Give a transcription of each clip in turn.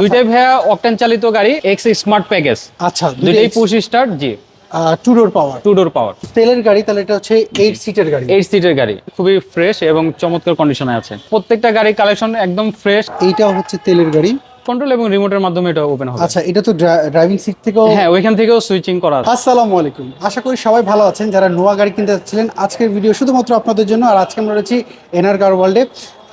দুইটাই ভাইয়া অকটেন চালিত গাড়ি এক্স স্মার্ট প্যাকেজ আচ্ছা দুইটাই পুশ স্টার্ট জি। Two door power two door power তেলের গাড়ি তাহলে এটা হচ্ছে এইট সিটের গাড়ি। এইট সিটের গাড়ি খুবই ফ্রেশ এবং চমৎকার কন্ডিশনে আছে। প্রত্যেকটা গাড়ির কালেকশন একদম ফ্রেশ এইটা হচ্ছে তেলের গাড়ি। কন্ট্রোল এবং রিমোটের মাধ্যমে এটা ওপেন হবে। আচ্ছা এটা তো ড্রাইভিং সিট থেকেও হ্যাঁ ওইখান থেকেও সুইচিং করা আছে। আসসালামু আলাইকুম। আশা করি সবাই ভালো আছেন। যারা নোয়া গাড়ি কিনতে যাচ্ছিলেন আজকের ভিডিও শুধুমাত্র আপনাদের জন্য। আর আজকে আমরা রয়েছি এনআর কার ওয়ার্ল্ডে।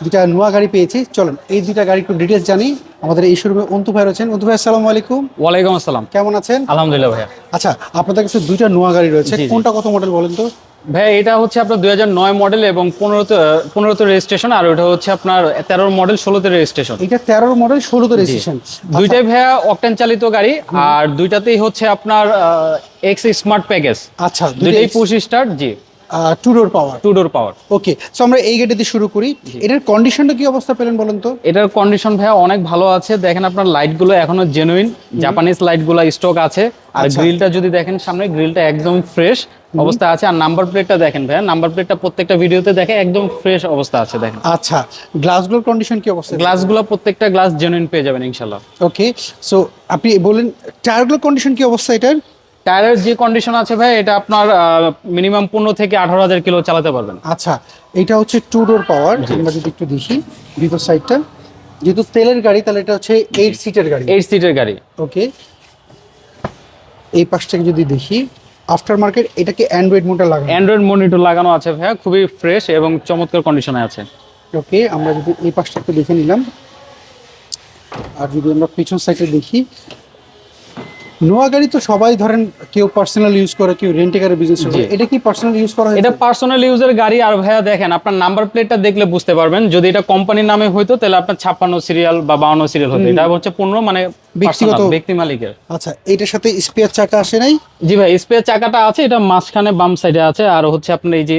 দুটা নোয়া গাড়ি পেয়েছি। চলুন এই দুটা গাড়ি একটু ডিটেলস জানি। আমাদের এই শোরুমে অন্তু ভাই রয়েছেন। অন্তু ভাই আসসালামু আলাইকুম। ওয়ালাইকুম আসসালাম। কেমন আছেন? আলহামদুলিল্লাহ ভাইয়া। আচ্ছা আপনাদের কাছে দুইটা নোয়া গাড়ি রয়েছে। কোনটা কত মডেল বলেন তো? ভাইয়া এটা হচ্ছে আপনার দুই নয় মডেল এবং পনেরোতে পনেরোতে রেজিস্ট্রেশন আর ওটা হচ্ছে আপনার তেরো মডেল ষোলোতে রেজিস্ট্রেশন এটা তেরোর মডেল ষোলোতে রেজিস্ট্রেশন দুইটাই ভাইয়া অকটেন চালিত গাড়ি আর দুইটাতেই হচ্ছে আপনার এক্স স্মার্ট প্যাকেজ আচ্ছা দুইটাই পুশ স্টার্ট জি। Two door power two door power okay so আমরা এই গাড়ি দিয়ে শুরু করি। এটার কন্ডিশনটা কি অবস্থা পেলেন বলেন তো? এটার কন্ডিশন ভাইয়া অনেক ভালো আছে। দেখেন আপনার লাইটগুলো এখনও জেনুইন জাপানিজ লাইটগুলো স্টক আছে। আর আচ্ছা। গ্রিলটা যদি দেখেন সামনে গ্রিলটা একদম ফ্রেশ অবস্থা আছে। আর নাম্বার প্লেটটা দেখেন ভাইয়া নাম্বার প্লেটটা প্রত্যেকটা ভিডিওতে দেখে একদম ফ্রেশ অবস্থা আছে দেখেন। আচ্ছা গ্লাসগুলোর কন্ডিশন কি অবস্থা? গ্লাসগুলো প্রত্যেকটা গ্লাস জেনুইন পেয়ে যাবেন ইনশাল্লাহ ওকে সো আপনি বলেন টায়ারগুলোর কন্ডিশন কি অবস্থা এটার? টায়ারের যে কন্ডিশন আছে ভাই এটা আপনার মিনিমাম পনেরো থেকে আঠারো হাজার কিলো চালাতে পারবেন। আচ্ছা এটা হচ্ছে টু ডোর পাওয়ার আমরা যদি একটু দেখি ভিতর সাইডটা যেহেতু তেলের গাড়ি তাহলে এটা হচ্ছে এইট সিটের গাড়ি। এইট সিটের গাড়ি। ওকে এই পাশটাকে যদি দেখি আফটার মার্কেট এটাকে অ্যান্ড্রয়েড মোটর লাগানো। অ্যান্ড্রয়েড মনিটর লাগানো আছে ভাইয়া খুবই ফ্রেশ এবং চমৎকার কন্ডিশনে আছে। ওকে আমরা যদি এই পাশটা একটু দেখে নিলাম। আর যদি আমরা পিছন সাইডে দেখি নোয়া গাড়ি তো সবাই ধরেন কেউ পার্সোনাল ইউজ করে কেউ রেন্টে গাড়ি বিজনেস করে। এটা কি পার্সোনাল ইউজ করা এটা পার্সোনাল ইউজের গাড়ি। আর ভাইয়া দেখেন আপনার নাম্বার প্লেটটা দেখলে বুঝতে পারবেন। যদি এটা কোম্পানির নামে হইতো তাহলে আপনার ছাপ্পান্ন সিরিয়াল বা বাউন্ন সিরিয়াল হতো। এটা হচ্ছে পনেরো মানে ব্যক্তিগত- ব্যক্তি মালিকের। আচ্ছা এটার সাথে স্পেয়ার চাকা আসে নাই? জি ভাই স্পেয়ার চাকাটা আছে এটা মাঝখানে বাম সাইডে আছে। আর হচ্ছে আপনার এই যে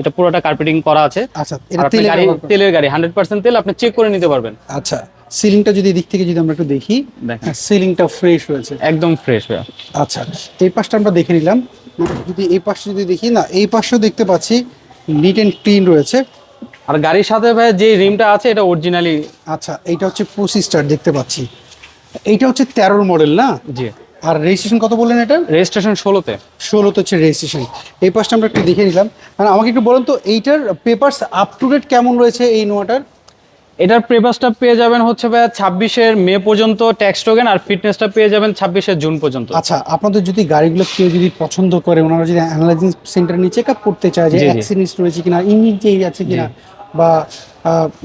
এটা পুরোটা কার্পেটিং করা আছে। আচ্ছা এটা তেলের গাড়ি তেলের গাড়ি হান্ড্রেড পার্সেন্ট তেল আপনি চেক করে নিতে পারবেন। আচ্ছা সিলিংটা যদি দিক থেকে যদি আমরা একটু দেখি দেখেন। সিলিংটা ফ্রেশ রয়েছে একদম ফ্রেশ হয়ে আচ্ছা এই পাশটা আমরা দেখে নিলাম। যদি এই পাশটা যদি দেখি না এই পাশেও দেখতে পাচ্ছি নিট অ্যান্ড ক্লিন রয়েছে। আর গাড়ির সাথে ভাই যে রিমটা আছে এটা অরিজিনালি আচ্ছা এইটা হচ্ছে পঁচিশ স্টার দেখতে পাচ্ছি। এইটা হচ্ছে তেরোর মডেল না? জি। আর রেজিস্ট্রেশন কত বললেন এটা? রেজিস্ট্রেশন ষোলোতে। ষোলোতে হচ্ছে রেজিস্ট্রেশন এই পাশটা আমরা একটু দেখে নিলাম। আর আমাকে একটু বলুন তো এইটার পেপারস আপ টু ডেট কেমন রয়েছে এই নোয়াটার এটার প্রেপাসটা পেয়ে যাবেন হচ্ছে ভাই ছাব্বিশের মে পর্যন্ত ট্যাক্স টোকেন আর ফিটনেসটা পেয়ে যাবেন ছাব্বিশের জুন পর্যন্ত আচ্ছা আপনাদের যদি গাড়িগুলো কেউ যদি পছন্দ করে ওনারা যদি অ্যানালাইজিং সেন্টার নিয়ে চেক আপ করতে চায় যে। অ্যাক্সিডেন্ট রয়েছে কিনা ইঞ্জিন চেঞ্জ আছে কিনা বা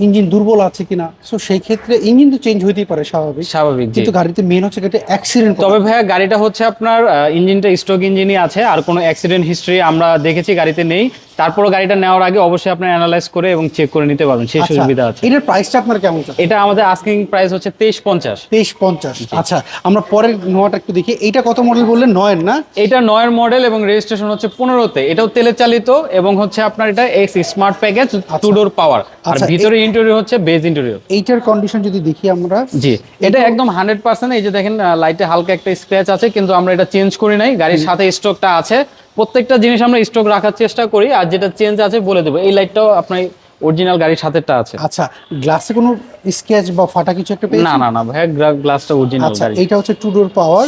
ইঞ্জিন দুর্বল আছে কিনা? সো সেই ক্ষেত্রে ইঞ্জিন তো চেঞ্জ হইতেই পারে স্বাভাবিক। স্বাভাবিক কিন্তু গাড়িতে মেন হচ্ছে এটা অ্যাক্সিডেন্ট তবে ভাইয়া গাড়িটা হচ্ছে আপনার ইঞ্জিনটা স্টক ইঞ্জিনই আছে আর কোনো অ্যাক্সিডেন্ট হিস্ট্রি আমরা দেখেছি গাড়িতে নেই। তারপরও গাড়িটা নেওয়ার আগে অবশ্যই আপনি অ্যানালাইজ করে এবং চেক করে নিতে পারবেন সেই সুবিধা আছে। এটার প্রাইসটা আপনার কেমন এটা আমাদের আস্কিং প্রাইস হচ্ছে তেইশ পঞ্চাশ। তেইশ পঞ্চাশ আচ্ছা আমরা পরের নোয়াটা একটু দেখি। এটা কত মডেল বললেন? নয়ের না? এটা নয়ের মডেল এবং রেজিস্ট্রেশন হচ্ছে পনেরোতে। এটাও তেলে চালিত এবং হচ্ছে আপনার এটা X smart package two door power আর আচ্ছা, ভিতরে ইন্টেরিয়র হচ্ছে বেজ ইন্টেরিয়র এইটার কন্ডিশন যদি দেখি আমরা জি এটা একদম হান্ড্রেড পার্সেন্ট এই যে দেখেন লাইটে হালকা একটা স্ক্র্যাচ আছে কিন্তু আমরা এটা চেঞ্জ করি নাই। গাড়ির সাথে স্টকটা আছে। প্রত্যেকটা জিনিস আমরা স্টক রাখার চেষ্টা করি আর যেটা চেঞ্জ আছে বলে দেবো। এই লাইটটাও আপনার অরিজিনাল গাড়ির সাথেটা আছে। আচ্ছা গ্লাসে কোনো স্কেচ বা ফাটা কিছু একটা পেয়েছি না না না ভাই গ্লাসটা অরিজিনাল আচ্ছা গাড়ি। এইটা হচ্ছে টু ডোর পাওয়ার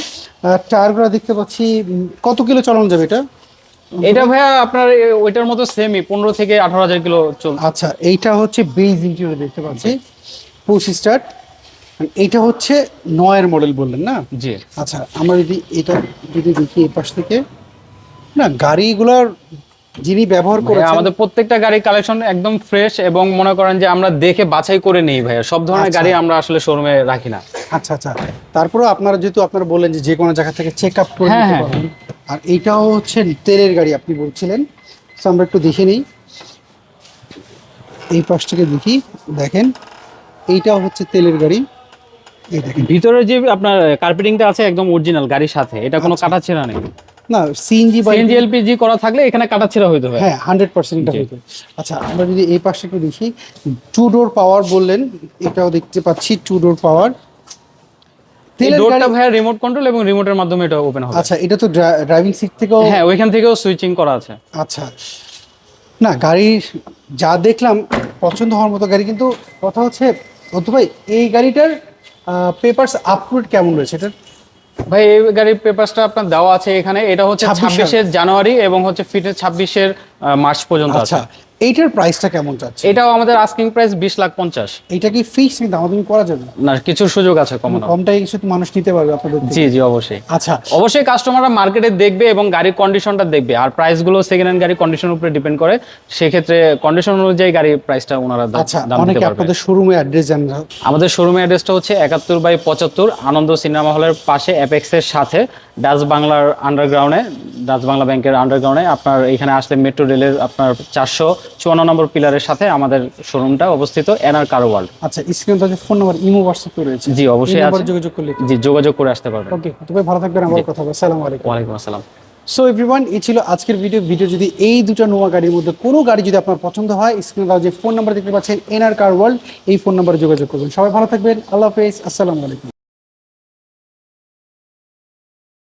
টায়ারগুলো দেখতে পাচ্ছি কত কিলো চালানো যাবে এটা? এটা ভাইয়া আপনার ওইটার মতো সেমই পনেরো থেকে আঠারো হাজার কিলো চল আচ্ছা এইটা হচ্ছে বেজ ইন্টেরিয়র দেখতে পাচ্ছি। পুশ স্টার্ট এইটা হচ্ছে নয়ের মডেল বললেন না? জি। আচ্ছা আমরা যদি এটা যদি দেখি এই পাশ থেকে না গাড়িগুলোর যিনি ব্যবহার করেছেন আমাদের প্রত্যেকটা গাড়ির কালেকশন একদম ফ্রেশ এবং মনে করেন যে আমরা দেখে বাছাই করে নেই ভাইয়া। সব ধরনের আচ্ছা। গাড়ি আমরা আসলে শোরুমে রাখি না। আচ্ছা আচ্ছা। তারপরে আপনারা যেহেতু আপনারা বললেন যে যে কোনো জায়গা থেকে চেক আপ করে হ্যাঁ, নিতে হ্যাঁ। পারবেন। আর এটাও হচ্ছে তেলের গাড়ি আপনি বলছিলেন। আমরা একটু দেখে নিই। এই পাশ থেকে দেখি। দেখেন এইটাও হচ্ছে তেলের গাড়ি। এই দেখেন। ভিতরে যে আপনার কার্পেটিংটা আছে একদম অরিজিনাল গাড়ির সাথে এটা কোনো কাটা ছেঁড়া নেই। না সিএনজি বা সিএনজি এলপিজি করা থাকলে এখানে কাটা ছেঁড়া হইতে হয়। হ্যাঁ হান্ড্রেড পার্সেন্ট। হইতো আচ্ছা আমরা যদি এই পাশে একটু দেখি টু ডোর পাওয়ার বললেন এটাও দেখতে পাচ্ছি টু ডোর পাওয়ার ডোরটা গাড়ি ভাইয়া রিমোট কন্ট্রোল এবং রিমোটের মাধ্যমে এটা ওপেন হবে। আচ্ছা এটা তো ড্রাইভিং সিট থেকেও হ্যাঁ ওইখান থেকেও সুইচিং করা আছে। আচ্ছা। না গাড়ির যা দেখলাম পছন্দ হওয়ার মতো গাড়ি কিন্তু কথা হচ্ছে অন্তু ভাই এই গাড়িটার পেপারস আপলোড কেমন রয়েছে? এটার ভাই এই গাড়ির পেপারসটা আপনার দেওয়া আছে এখানে। এটা হচ্ছে 26 ছাব্বিশের জানুয়ারি এবং হচ্ছে ফিটের ছাব্বিশের মার্চ পর্যন্ত আচ্ছা আছে। এইটার প্রাইসটা কেমন যাচ্ছে? এটাও আমাদের আস্কিং প্রাইস বিশ লাখ পঞ্চাশ। এটা কি ফিক্স কিন্তু আমাদের করা যাবে না কিছু সুযোগ আছে কমানো কমটাই কিছু মানুষ নিতে পারবে আপনাদের জি জি অবশ্যই। আচ্ছা। অবশ্যই কাস্টমাররা মার্কেটে দেখবে এবং গাড়ির কন্ডিশনটা দেখবে। আর প্রাইসগুলো সেকেন্ড হ্যান্ড গাড়ির কন্ডিশনের উপরে ডিপেন্ড করে। সেক্ষেত্রে কন্ডিশন অনুযায়ী গাড়ির প্রাইসটা ওনারা আচ্ছা দাম অনেকে আপনাদের শোরুমে অ্যাড্রেস জানেন আমাদের শোরুমের অ্যাড্রেসটা হচ্ছে একাত্তর বাই পঁচাত্তর আনন্দ সিনেমা হলের পাশে অ্যাপেক্সের সাথে। ডাচ বাংলার আন্ডারগ্রাউন্ডে ডাচ বাংলা ব্যাংকের আন্ডারগ্রাউন্ডে আপনার এখানে আসলে মেট্রো রেলের আপনার চারশো চুয়ান্ন নম্বর পিলারের সাথে আমাদের শোরুমটা অবস্থিত এনআর কার ওয়ার্ল্ড। আচ্ছা স্ক্রিনে তো ফোন নাম্বার ইমো হোয়াটসঅ্যাপ তো রয়েছে। জি অবশ্যই আছে। যোগাযোগ করলে জি যোগাযোগ করে আসতে পারবেন। ওকে তবে ভালো থাকবেন আবার কথা হবে। আসসালামু আলাইকুম। ওয়ালাইকুম আসসালাম। সো এভরিওয়ান এই ছিল আজকের ভিডিও ভিডিও যদি এই দুটো নোয়া গাড়ির মধ্যে কোনো গাড়ি যদি আপনার পছন্দ হয় স্ক্রিনে দেওয়া যে ফোন নাম্বার দেখতে পাচ্ছেন এনআর কার ওয়ার্ল্ড এই ফোন নাম্বারে যোগাযোগ করবেন। সবাই ভালো থাকবেন। আল্লাহ হাফেজ। আসসালামু আলাইকুম।